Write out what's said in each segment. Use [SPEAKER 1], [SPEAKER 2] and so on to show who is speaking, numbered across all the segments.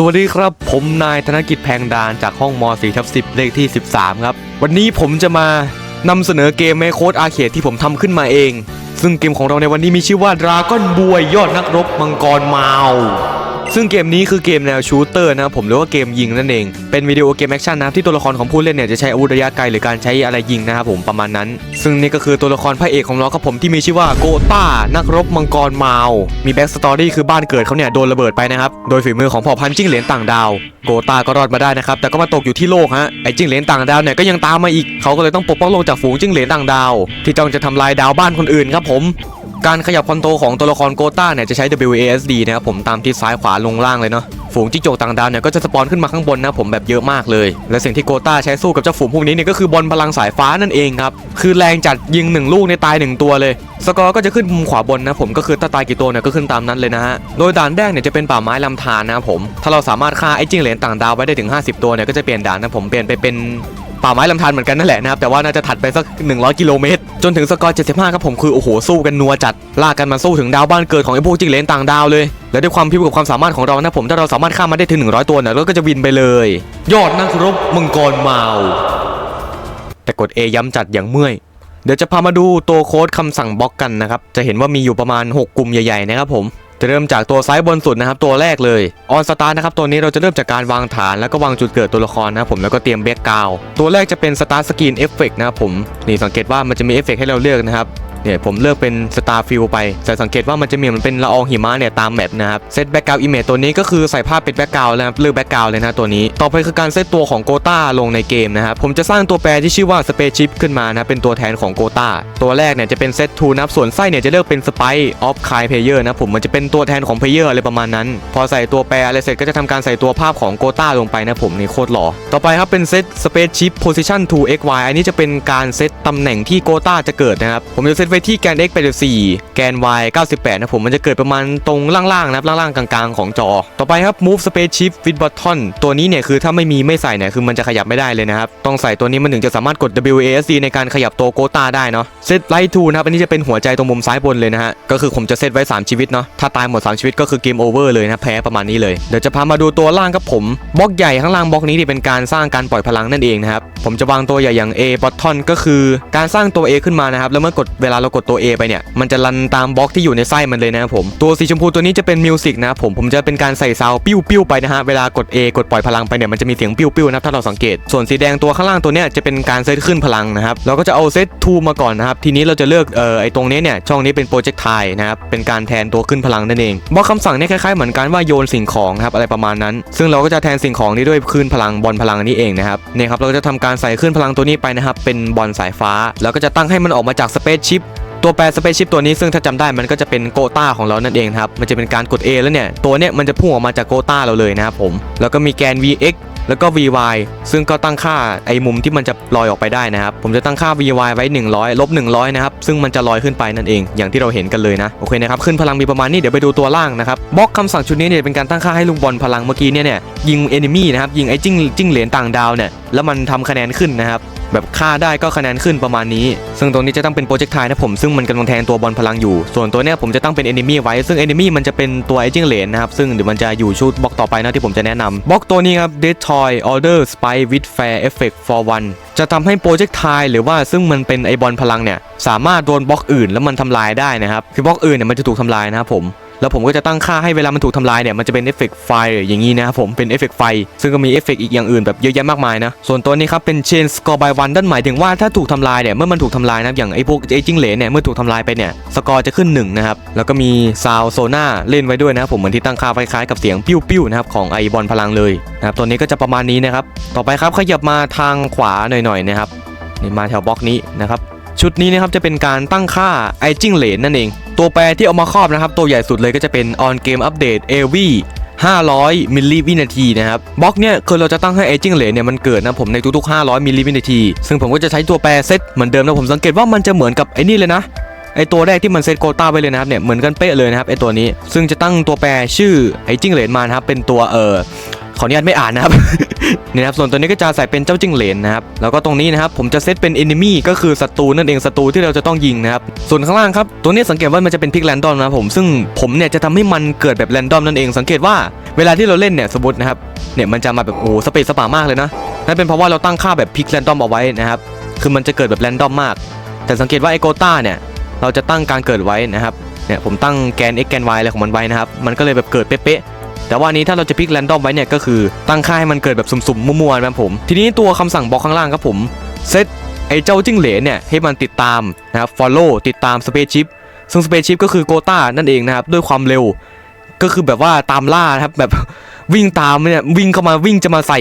[SPEAKER 1] สวัสดีครับ ผมนายธนกิจแพงดานจากห้องม 4 ทับ10 เลขที่ 13 ครับ วันนี้ผมจะมานำเสนอเกมแมโคดอาร์เคดที่ผมทำขึ้นมาเอง ซึ่งเกมของเราในวันนี้มีชื่อว่า Dragon b o y ยอดนักรบมังกรมาว ซึ่งเกมนี้คือเกมแนวชูเตอร์นะครับผมหรือว่าเกมยิงนั่นเอง เป็นวิดีโอเกมแอคชั่นนะครับที่ตัวละครของผู้เล่นเนี่ยจะใช้อาวุธระยะไกลหรือการใช้อะไรยิงนะครับผมประมาณนั้น ซึ่งนี่ก็คือตัวละครพระเอกของเราครับผมที่มีชื่อว่าโกต้านักรบมังกรมาวมีแบ็กสตอรี่คือบ้านเกิดเขาเนี่ยโดนระเบิดไปนะครับโดยฝีมือของเผ่าพันจิ้งเหลนต่างดาวโกต้าก็รอดมาได้นะครับแต่ก็มาตกอยู่ที่โลกฮะไอ้จิ้งเหลนต่างดาวเนี่ยก็ยังตามมาอีกเขาก็เลยต้องปกป้องโลกจากฝูงจิ้งเหลนต่างดาว ที่จ้องจะทำลายดาวบ้านคนอื่นครับผม การขยับคอนโทรของตัวละครโกต้าเนี่ยจะใช้ WASD นะครับผมตามที่ซ้ายขวาลงล่างเลยเนาะฝูงจิ้งจกต่างดาวเนี่ยก็จะสปอนขึ้นมาข้างบนนะผมแบบเยอะมากเลย และสิ่งที่โกต้าใช้สู้กับเจ้าฝูงพวกนี้เนี่ยก็คือบอลพลังสายฟ้านั่นเองครับ คือแรงจัดยิงหนึ่งลูกในตายหนึ่งตัวเลย สกอร์ก็จะขึ้นมุมขวาบนนะผมก็คือถ้าตายกี่ตัวเนี่ยก็ขึ้นตามนั้นเลยนะฮะ โดยด่านแรกเนี่ยจะเป็นป่าไม้ลำธารนะครับผม ถ้าเราสามารถฆ่าไอ้จิ้งเหลนต่างดาวไว้ได้ถึง 50 ตัวเนี่ยก็จะเปลี่ยนด่านนะผมเปลี่ยนไปเป็น ป่าไม้ลำธารเหมือนกันนั่นแหละนะครับแต่ว่าน่าจะถัดไปสัก 100 กิโลเมตร จนถึงสกอร์ 75 ครับผมคือโอ้โหสู้กันนัวจัดลากกันมาสู้ถึงดาวบ้านเกิดของไอ้พวกจิ้งเลนต่างดาวเลย และด้วยความพิวกับความสามารถของเรานะผมถ้าเราสามารถข้ามมาได้ถึง 100 ตัวเนี่ยเราก็จะบินไปเลย ยอดนักรบมังกรเมาแต่กด A ย้ำจัดอย่างเมื่อยเดี๋ยวจะพามาดูตัวโค้ดคำสั่งบล็อกกันนะครับจะเห็นว่ามีอยู่ประมาณ 6 กลุ่มใหญ่ๆนะครับผม จะเริ่มจากตัวซ้ายบนสุดนะครับตัวแรกเลยออนสตาร์นะครับตัวนี้เราจะเริ่มจากการวางฐานแล้วก็วางจุดเกิดตัวละครนะครับผมแล้วก็เตรียมแบ็กกราวตัวแรกจะเป็นสตาร์สกรีนเอฟเฟกนะครับผมนี่สังเกตว่ามันจะมีเอฟเฟกให้เราเลือกนะครับ เนี่ยผมเลือกเป็น Star f i e l ไปแต่สังเกตว่ามันจะมีมันเป็นละอองหิมะเนี่ยตามแมปนะครับเซตแบ็กกราวอิมเมจตัวนี้ก็คือใส่ภาพเป็นแบ็กกราวนะครับเลือกแบ็กกราวเลยนะตัวนี้ ต่อไปคือการเซตตัวของโกต้าลงในเกมนะครับผมจะสร้างตัวแปรที่ชื่อว่า Space Chip ขึ้นมานะเป็นตัวแทนของโกต้าตัวแรกเนี่ยจะเป็นเซตทูนะครับส่วนไส้เนี่ยจะเลือกเป็น Spy of Kai Player นะผมมันจะเป็นตัวแทนของ Player อะไรประมาณนั้น พอใส่ตัวแปรอะไรเสร็จก็จะทำการใส่ตัวภาพของโกต้าลงไปนะผมนี่โคตรหล่อต่อไปครับเป็นเซต Space Chip Position 2 XY อันนี้จะเป็นการเซตตำแหน่งที่โกต้าจะเกิดนะครับผมจะเซตไว้ที่แกน x 84แกน y 98นะผมมันจะเกิดประมาณตรงล่างๆนะครับล่างๆกลางๆของจอ ต่อไปครับ Move Space Chip with Button ตัวนี้เนี่ยคือถ้าไม่มีไม่ใส่เนี่ยคือมันจะขยับไม่ได้เลยนะครับ ต้องใส่ตัวนี้มันถึงจะสามารถกด WASD ในการขยับตัวโกตาได้เนาะเซตไลท์ทูนะครับอันนี้จะเป็นหัวใจตรงมุมซ้ายบนเลยนะฮะก็คือผมจะเซตไว้ 3 ชีวิตเนาะถ้าตายหมด 3 ชีวิตก็คือเกมโอเวอร์เลยนะแพ้ประมาณนี้เลยเดี๋ยวจะพามาดูตัวล่างครับผมบล็อกใหญ่ข้างล่างบล็อกนี้เนี่ยเป็นการสร้างการปล่อยพลังนั่นเองนะครับผมจะวางตัวใหญ่อย่าง A button ก็คือการสร้างตัว A ขึ้นมานะครับแล้วเมื่อกดเวลาเรากดตัว A ไปเนี่ย มันจะรันตามบล็อกที่อยู่ในไส้มันเลยนะครับผม ตัวสีชมพูตัวนี้จะเป็นมิวสิกนะผม ผมจะเป็นการใส่ซาวปิ้วปิ้วไปนะฮะ เวลากด A กดปล่อยพลังไปเนี่ย มันจะมีเสียงปิ้วปิ้วนะครับถ้าเราสังเกต ส่วนสีแดงตัวข้างล่างตัวเนี้ยจะเป็นการเซตขึ้นพลังนะครับ เราก็จะเอาเซตทูมาก่อนนะครับ ทีนี้เราจะเลือกเอ่อไอตรงนี้เนี่ย ช่องนี้เป็นโปรเจกต์ไทนะครับ เป็นการแทนตัวขึ้นพลังนั่นเองบล็อกคำสั่งเนี่ยคล้ายๆเหมือนกันว่าโยนสิ่งของครับอะไรประมาณนั้น ซึ่งเราก็จะแทนสิ่งของนี้ด้วยขึ้นพลังบอลพลังนี้เองนะครับเนี่ยครับเราจะทำการใส่ขึ้นพลังตัวนี้ไปนะครับเป็นบอลสายฟ้า แล้วก็จะตั้งให้มันออกมาจากสเปซชิป ตัวแปรสเปซชิปตัวนี้ซึ่งถ้าจำได้มันก็จะเป็นโกต้าของเรานั่นเองครับมันจะเป็นการกด A แล้วเนี่ยตัวเนี้ยมันจะพุ่งออกมาจากโกต้าเราเลยนะครับผมแล้วก็มีแกน Vx แล้วก็ Vy ซึ่งก็ตั้งค่าไอ้มุมที่มันจะลอยออกไปได้นะครับ ผมจะตั้งค่า Vy ไว้ 100ลบ100 นะครับ ซึ่งมันจะลอยขึ้นไปนั่นเอง อย่างที่เราเห็นกันเลยนะ โอเคนะครับ ขึ้นพลังมีประมาณนี้ เดี๋ยวไปดูตัวล่างนะครับ บล็อกคำสั่งชุดนี้เนี่ยเป็นการตั้งค่าให้ลูกบอลพลังเมื่อกี้เนี่ยเนี่ยยิงเอนะครับ ยิงไอ้จิ้งจิ้งเหลนต่างดาวเนี่ย แล้วมันทำคะแนนขึ้นนะครับ แบบฆ่าได้ก็คะแนนขึ้นประมาณนี้ ซึ่งตรงนี้จะตั้งเป็นโปรเจกต์ไทนะผมซึ่งมันกำลังแทนตัวบอลพลังอยู่ ส่วนตัวเนี้ยผมจะตั้งเป็น enemy ไว้ ซึ่ง enemy มันจะเป็นตัวไอจิ้งเหลนนะครับ ซึ่งเดี๋ยวมันจะอยู่ชุดบล็อกต่อไปนะที่ผมจะแนะนำบล็อกตัวนี้ครับ Destroy Order Spy with Fair Effect for one จะทำให้โปรเจกต์ไทหรือว่าซึ่งมันเป็นไอบอลพลังเนี่ยสามารถโดนบล็อกอื่นแล้วมันทำลายได้นะครับคือบล็อกอื่นเนี่ยมันจะถูกทำลายนะครับผม แล้วผมก็จะตั้งค่าให้เวลามันถูกทำลายเนี่ยมันจะเป็นเอฟเฟกต์ไฟอย่างนี้นะครับผมเป็นเอฟเฟกต์ไฟซึ่งก็มีเอฟเฟกต์อีกอย่างอื่นแบบเยอะแยะมากมายนะส่วนตัวนี้ครับเป็นเชนสกอร์บายวันนั่นหมายถึงว่าถ้าถูกทำลายเนี่ยเมื่อมันถูกทำลายนะอย่างไอ้พวกไอ้จิ้งเหลนเนี่ยเมื่อถูกทำลายไปเนี่ยสกอร์จะขึ้น1นะครับแล้วก็มีซาวโซน่าเล่นไว้ด้วยนะครับผมเหมือนที่ตั้งค่าคล้ายๆกับเสียงปิ้วๆนะครับของไอบอลพลังเลยนะครับตัวนี้ก็จะประมาณนี้นะครับต่อไปครับขยับมาทางขวาหน่อยๆนะครับนี่มาแถวบล็อกนี้นะครับ ชุดนี้นะครับจะเป็นการตั้งค่าไอจิ้งเหลนนั่นเอง ตัวแปรที่เอามาครอบนะครับ ตัวใหญ่สุดเลยก็จะเป็น on game update AV 500 มิลลิวินาทีนะครับบล็อกเนี่ยคือเราจะตั้งให้ไอจิ้งเหลนเนี่ยมันเกิดนะผมในทุกๆ 500 มิลลิวินาที ซึ่งผมก็จะใช้ตัวแปรเซตเหมือนเดิมนะผมสังเกตว่ามันจะเหมือนกับไอ้นี่เลยนะไอตัวแรกที่มันเซตโกต้าไว้เลยนะครับเนี่ยเหมือนกันเป๊ะเลยนะครับไอตัวนี้ซึ่งจะตั้งตัวแปรชื่อไอจิ้งเหลนมานะครับเป็นตัวเอ่อ ขออนุญาตไม่อ่านนะครับนี่นะครับส่วนตัวนี้ก็จะใส่เป็นเจ้าจิ้งเหลนนะครับแล้วก็ตรงนี้นะครับผมจะเซตเป็น enemy ก็คือศัตรูนั่นเองศัตรูที่เราจะต้องยิงนะครับส่วนข้างล่างครับตัวนี้สังเกตว่ามันจะเป็นพิกแรนดอมนะครับผมซึ่งผมเนี่ยจะทำให้มันเกิดแบบแรนดอมนั่นเองสังเกตว่าเวลาที่เราเล่นเนี่ยสมมตินะครับเนี่ยมันจะมาแบบโอ้สเปซสปามากเลยนะนั่นเป็นเพราะว่าเราตั้งค่าแบบพิกแรนดอมเอาไว้นะครับคือมันจะเกิดแบบแรนดอมมาก แต่สังเกตว่าไอโกต้าเนี่ยเราจะตั้งการเกิดไว้นะครับเนี่ยผมตั้งแกน x แกน y อะไรของมันไว้นะครับมันก็เลยแบบเกิดเป๊ะๆ แต่ว่าอันนี้ถ้าเราจะพิกแรนดอมไว้เนี่ยก็คือตั้งค่าให้มันเกิดแบบสุ่มๆมั่วๆนะครับผม ทีนี้ตัวคำสั่งบล็อกข้างล่างครับผมเซตไอ้เจ้าจิ้งเหลนเนี่ยให้มันติดตามนะครับ follow ติดตาม spaceship ซึ่ง spaceship ก็คือโกต้านั่นเองนะครับ ด้วยความเร็ว ก็คือแบบว่าตามล่านะครับแบบวิ่งตามเนี่ยวิ่งเข้ามาวิ่งจะมาใส่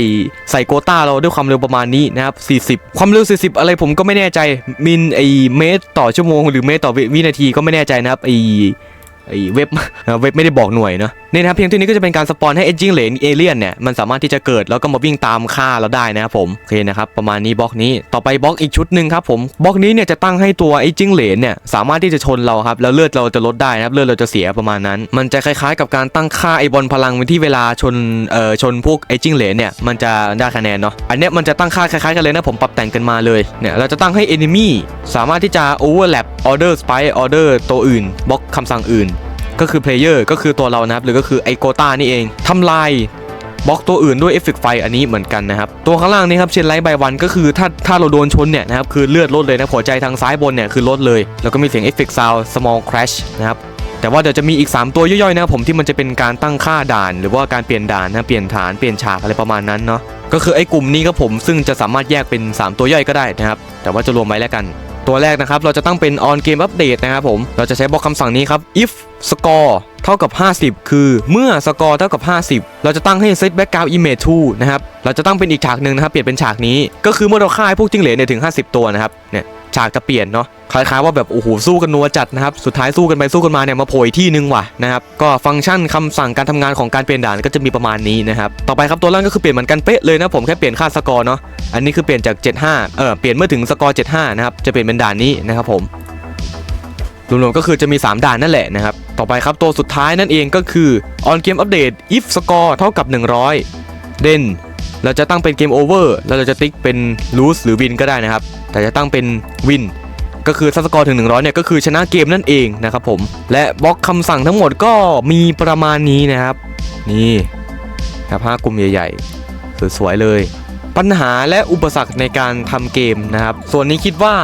[SPEAKER 1] ใส่โกต้าเราด้วยความเร็วประมาณนี้นะครับ 40 ความเร็ว 40 อะไรผมก็ไม่แน่ใจมิลไอเมตรต่อชั่วโมงหรือเมตรต่อวิวินาทีก็ไม่แน่ใจนะครับไอ ไอ้เว็บเว็บไม่ได้บอกหน่วยเนอะนี่นะครับเพียงเท่านี้ก็จะเป็นการสปอนให้เอจิ้งเหลนเอเลียนเนี่ยมันสามารถที่จะเกิดแล้วก็มาวิ่งตามฆ่าเราได้นะครับผมโอเคนะครับประมาณนี้บล็อกนี้ต่อไปบล็อกอีกชุดหนึ่งครับผมบล็อกนี้เนี่ยจะตั้งให้ตัวไอ้จิ้งเหลนเนี่ยสามารถที่จะชนเราครับแล้วเลือดเราจะลดได้นะครับเลือดเราจะเสียประมาณนั้น มันจะคล้ายๆ กับการตั้งค่าไอ้บอลพลังที่เวลาชนเอ่อชนพวกไอ้จิ้งเหลนเนี่ยมันจะได้คะแนนเนาะอันเนี้ยมันจะตั้งค่าคล้ายๆกันเลยนะผมปรับแต่งกันมาเลยเนี่ยเราจะตั้งให้ enemy สามารถที่จะ overlap order spike order ตัวอื่นบล็อกคำสั่งอื่น ก็คือ player ก็คือตัวเรานะครับหรือก็คือไอโกต้านี่เองทำลายบล็อกตัวอื่นด้วยเอฟเฟกต์ไฟอันนี้เหมือนกันนะครับ ตัวข้างล่างนี่ครับเชนไลท์ใบวันก็คือถ้าถ้าเราโดนชนเนี่ยนะครับคือเลือดลดเลยนะหัวใจทางซ้ายบนเนี่ยคือลดเลย แล้วก็มีเสียงเอฟเฟกต์ซาว small crash นะครับแต่ว่าเดี๋ยวจะมีอีก 3 ตัวย่อยๆนะครับผมที่มันจะเป็นการตั้งค่าด่าน หรือว่าการเปลี่ยนด่านนะเปลี่ยนฐานเปลี่ยนฉากอะไรประมาณนั้นเนาะก็คือไอ้กลุ่มนี้ครับผมซึ่งจะสามารถแยกเป็น 3 ตัวย่อยก็ได้นะครับแต่ว่าจะรวมไว้แล้วกัน ตัวแรกนะครับเราจะตั้งเป็น on game update นะครับผมเราจะใช้บล็อกคำสั่งนี้ครับ if score เท่ากับ 50 คือเมื่อสกอร์เท่ากับ 50 เราจะตั้งให้ set background image to นะครับ เราจะตั้งเป็นอีกฉากหนึ่งนะครับ เปลี่ยนเป็นฉากนี้ ก็คือเมื่อเราฆ่าไอ้พวกจิ้งเหลนเนี่ยถึง 50 ตัวนะครับ เนี่ยฉากจะเปลี่ยนเนาะ คล้ายๆว่าแบบโอ้โหสู้กันนัวจัดนะครับ สุดท้ายสู้กันไปสู้กันมาเนี่ยมาโผล่ที่หนึงว่ะนะครับ ก็ฟังก์ชันคำสั่งการทำงานของการเปลี่ยนด่านก็จะมีประมาณนี้นะครับ ต่อไปครับตัวล่างก็คือเปลี่ยนเหมือนกันเป๊ะเลยนะผมแค่เปลี่ยนค่าสกอร์เนาะ อันนี้คือเปลี่ยนจาก 75 เออเปลี่ยนเมื่อถึงสกอร์ 75 นะครับ จะเปลี่ยนเป็นด่านนี้นะครับผม รวมๆก็คือจะมี 3 ด่านนั่นแหละนะครับ ต่อไปครับตัวสุดท้ายนั่นเองก็คือ on game update if score เท่ากับ 100 then เราจะตั้งเป็น game over แล้วเราจะติ๊กเป็น lose หรือ win ก็ได้นะครับ แต่จะตั้งเป็น win ก็คือถ้าสกอร์ถึง 100 เนี่ยก็คือชนะเกมนั่นเองนะครับผม และบล็อกคำสั่งทั้งหมดก็มีประมาณนี้นะครับ นี่ครับห้ากลุ่มใหญ่ๆ สวยๆเลย ปัญหาและอุปสรรคในการทำเกมนะครับ ส่วนนี้คิดว่า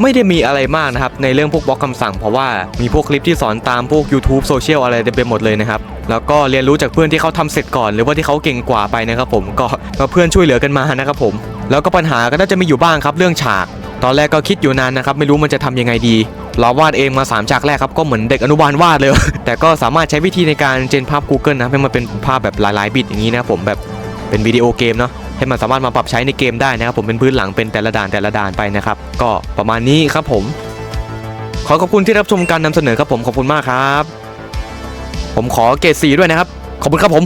[SPEAKER 1] ไม่ได้มีอะไรมากนะครับ ในเรื่องพวกบล็อกคำสั่ง เพราะว่ามีพวกคลิปที่สอนตามพวก YouTube โซเชียลอะไรเต็มไปหมดเลยนะครับ แล้วก็เรียนรู้จากเพื่อนที่เขาทำเสร็จก่อน หรือว่าที่เขาเก่งกว่าไปนะครับผมก็ก็เพื่อนช่วยเหลือกันมานะครับผม แล้วก็ปัญหาก็น่าจะมีอยู่บ้างครับเรื่องฉาก ตอนแรกก็คิดอยู่นานนะครับไม่รู้มันจะทำยังไงดีเราวาดเองมา 3 ฉากแรกครับก็เหมือนเด็กอนุบาลวาดเลย แต่ก็สามารถใช้วิธีในการเจนภาพ Google นะให้มันเป็นภาพแบบหลายๆ บิตอย่างนี้นะผมแบบเป็นวิดีโอเกมเนาะ ให้มันสามารถมาปรับใช้ในเกมได้นะครับผมเป็นพื้นหลังเป็นแต่ละด่านแต่ละด่านไปนะครับก็ประมาณนี้ครับผม ขอขอบคุณที่รับชมการนำเสนอครับผมขอบคุณมากครับ ผมขอเกรดสีด้วยนะครับ ขอบคุณครับผม